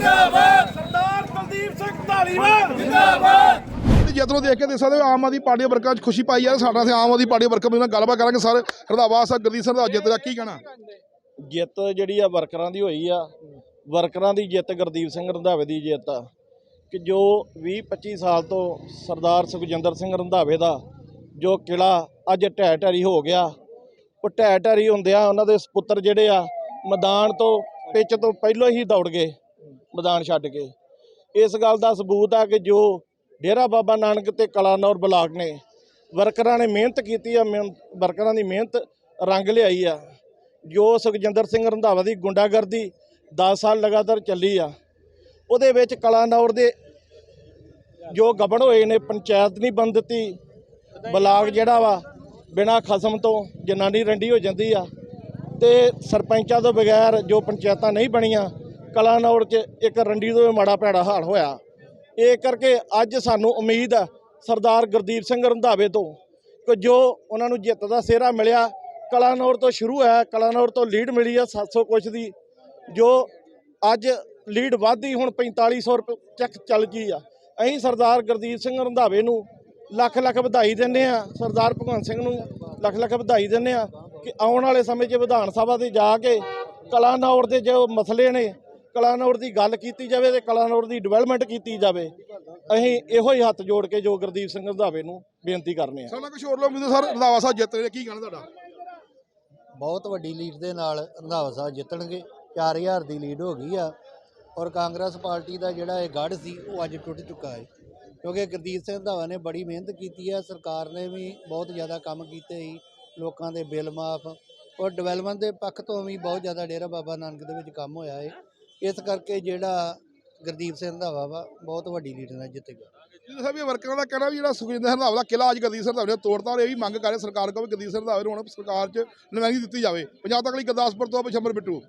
ਜਿੰਦਾਬਾਦ! ਸਰਦਾਰ ਕੁਲਦੀਪ ਸਿੰਘ ਜਿੰਦਾਬਾਦ! ਨੂੰ ਦੇਖ ਕੇ ਦੇਖ ਸਕਦੇ ਹੋ ਆਮ ਆਦਮੀ ਪਾਰਟੀ ਦੇ ਵਰਕਰਾਂ 'ਚ ਖੁਸ਼ੀ ਪਾਈ ਹੈ ਸਾਡਾ ਤੇ ਆਮ ਆਦਮੀ ਪਾਰਟੀ ਦੇ ਵਰਕਰ ਨਾਲ ਗੱਲਬਾਤ ਕਰਾਂਗੇ। ਸਰ ਰੰਧਾਵਾ ਸਾਹਿਬ ਗੁਰਦੀਪ ਸਿੰਘ ਦਾ ਜਿੱਤ ਦਾ ਕੀ ਕਹਿਣਾ? ਜਿੱਤ ਜਿਹੜੀ ਆ ਵਰਕਰਾਂ ਦੀ ਹੋਈ ਆ। ਵਰਕਰਾਂ ਦੀ ਜਿੱਤ ਗੁਰਦੀਪ ਸਿੰਘ ਰੰਧਾਵੇ ਦੀ ਜਿੱਤ ਆ। ਕਿ ਜੋ 20 25 ਸਾਲ ਤੋਂ ਸਰਦਾਰ ਸੁਖਜਿੰਦਰ ਸਿੰਘ ਰੰਧਾਵੇ ਦਾ ਜੋ ਕਿਲਾ ਅੱਜ ਢਹਿ ਢੇਰੀ ਹੋ ਗਿਆ। ਉਹ ਢਹਿ ਢੇਰੀ ਹੁੰਦਿਆਂ ਉਹਨਾਂ ਦੇ ਸਪੁੱਤਰ ਜਿਹੜੇ ਆ ਮੈਦਾਨ ਤੋਂ ਪਿੱਚ ਤੋਂ ਪਹਿਲਾਂ ਹੀ ਦੌੜ ਗਏ। ਮੈਦਾਨ ਛੱਡ ਕੇ। ਇਸ ਗੱਲ ਦਾ ਸਬੂਤ ਆ ਕਿ ਜੋ ਡੇਰਾ ਬਾਬਾ ਨਾਨਕ ਤੇ ਕਲਾਨੌਰ ਬਲਾਕ ਨੇ, ਵਰਕਰਾਂ ਨੇ ਮਿਹਨਤ ਕੀਤੀ ਆ, ਮਿਹਨ- ਵਰਕਰਾਂ ਦੀ ਮਿਹਨਤ ਰੰਗ ਲਿਆਈ ਆ। ਜੋ ਸੁਖਜਿੰਦਰ ਸਿੰਘ ਰੰਧਾਵਾ ਦੀ ਗੁੰਡਾਗਰਦੀ 10 ਸਾਲ ਲਗਾਤਾਰ ਚੱਲੀ ਆ, ਉਹਦੇ ਵਿੱਚ ਕਲਾਨੌਰ ਦੇ ਜੋ ਗਬਨ ਹੋਏ ਨੇ, ਪੰਚਾਇਤ ਨਹੀਂ ਬੰਦ ਦਿੱਤੀ, ਬਲਾਕ ਜਿਹੜਾ ਵਾ, ਬਿਨਾ ਖਸਮ ਤੋਂ ਜਨਾਨੀ ਰੰਡੀ ਹੋ ਜਾਂਦੀ ਆ ਤੇ ਸਰਪੰਚਾਂ ਤੋਂ ਬਗੈਰ ਜੋ ਪੰਚਾਇਤਾਂ ਨਹੀਂ ਬਣੀਆਂ ਕਲਾਨੌਰ 'ਚ ਇੱਕ ਰੰਡੀ ਤੋਂ ਮਾੜਾ ਭੈੜਾ ਹਾਲ ਹੋਇਆ। ਇਹ ਕਰਕੇ ਅੱਜ ਸਾਨੂੰ ਉਮੀਦ ਆ ਸਰਦਾਰ ਗੁਰਦੀਪ ਸਿੰਘ ਰੰਧਾਵੇ ਤੋਂ ਕਿ ਜੋ ਉਹਨਾਂ ਨੂੰ ਜਿੱਤ ਦਾ ਸਿਹਰਾ ਮਿਲਿਆ ਕਲਾਨੌਰ ਤੋਂ ਸ਼ੁਰੂ ਹੈ ਕਲਾਨੌਰ ਤੋਂ ਲੀਡ ਮਿਲੀ ਆ 700 ਕੁਛ ਦੀ, ਜੋ ਅੱਜ ਲੀਡ ਵਧਦੀ ਹੁਣ 4500 ਰੁਪਏ ਚੱਕ ਚੱਲ ਗਈ ਆ। ਅਸੀਂ ਸਰਦਾਰ ਗੁਰਦੀਪ ਸਿੰਘ ਰੰਧਾਵੇ ਨੂੰ ਲੱਖ ਲੱਖ ਵਧਾਈ ਦਿੰਦੇ ਆ ਸਰਦਾਰ ਭਗਵੰਤ ਸਿੰਘ ਨੂੰ ਲੱਖ ਲੱਖ ਵਧਾਈ ਦਿੰਦੇ ਆ ਕਿ ਆਉਣ ਵਾਲੇ ਸਮੇਂ 'ਚ ਵਿਧਾਨ ਸਭਾ ਤੇ ਜਾ ਕੇ ਕਲਾਨੌਰ ਦੇ ਜੋ ਮਸਲੇ ਨੇ ਕਲਾਨੌਰ ਦੀ ਗੱਲ ਕੀਤੀ ਜਾਵੇ ਤੇ ਕਲਾਨੌਰ ਦੀ ਡਿਵੈਲਪਮੈਂਟ ਕੀਤੀ ਜਾਵੇ ਅਸੀਂ ਇਹੋ ਹੀ ਹੱਥ ਜੋੜ ਕੇ ਜੋ ਗੁਰਦੀਪ ਸਿੰਘ ਰੰਧਾਵੇ ਨੂੰ ਬੇਨਤੀ ਕਰਨੇ ਆ। ਸਰ ਨਾਲ ਕੁਝ ਹੋਰ ਲੋਕ ਮੈਨੂੰ ਸਰ ਰੰਧਾਵਾ ਸਾਹਿਬ ਜਿੱਤ ਰਹੇ ਕੀ ਕਹਿਣਾ ਤੁਹਾਡਾ? ਬਹੁਤ ਵੱਡੀ ਲੀਡ ਦੇ ਨਾਲ ਰੰਧਾਵਾ ਸਾਹਿਬ ਜਿੱਤਣਗੇ 4000 ਦੀ ਲੀਡ ਹੋ ਗਈ ਆ ਔਰ ਕਾਂਗਰਸ ਪਾਰਟੀ ਦਾ ਜਿਹੜਾ ਇਹ ਗੜ੍ਹ ਸੀ ਉਹ ਅੱਜ ਟੁੱਟ ਚੁੱਕਾ ਹੈ। ਕਿਉਂਕਿ ਗੁਰਦੀਪ ਸਿੰਘ ਰੰਧਾਵਾ ਨੇ ਬੜੀ ਮਿਹਨਤ ਕੀਤੀ ਹੈ ਸਰਕਾਰ ਨੇ ਵੀ ਬਹੁਤ ਜ਼ਿਆਦਾ ਕੰਮ ਕੀਤੇ ਸੀ ਲੋਕਾਂ ਦੇ ਬਿੱਲ ਮਾਫ ਔਰ ਡਿਵੈਲਪਮੈਂਟ ਦੇ ਪੱਖ ਤੋਂ ਵੀ ਬਹੁਤ ਜ਼ਿਆਦਾ ਡੇਰਾ ਬਾਬਾ ਨਾਨਕ ਦੇ ਵਿੱਚ ਕੰਮ ਹੋਇਆ ਹੈ ਇਸ ਕਰਕੇ ਜਿਹੜਾ ਗੁਰਦੀਪ ਸਿੰਘ ਰੰਧਾਵਾ ਵਾ, ਬਹੁਤ ਵੱਡੀ ਲੀਡ ਨਾਲ ਜਿੱਤੇਗਾ ਜੀ ਸਾਹਿਬ ਇਹ ਵਰਕਰਾਂ ਦਾ ਕਹਿਣਾ ਵੀ ਜਿਹੜਾ ਸੁਖਜਿੰਦਰ ਰੰਧਾਵਾ ਦਾ ਕਿਲਾ ਅੱਜ ਗੁਰਦੀਪ ਸਿੰਘ ਰੰਧਾਵੇ ਨੇ ਤੋੜਤਾ ਔਰ ਇਹ ਵੀ ਮੰਗ ਕਰ ਰਹੇ ਸਰਕਾਰ ਕੋਲ ਵੀ ਗੁਰਦੀਪ ਸਿੰਘ ਰੰਧਾਵੇ ਨੂੰ ਹੁਣ ਸਰਕਾਰ 'ਚ ਨੁਮਾਇੰਦਗੀ ਦਿੱਤੀ ਜਾਵੇ। ਪੰਜਾਬ ਤੱਕ ਲਈ ਗੁਰਦਾਸਪੁਰ ਤੋਂ ਪਿਛੰਬਰ ਬਿੱਟੂ।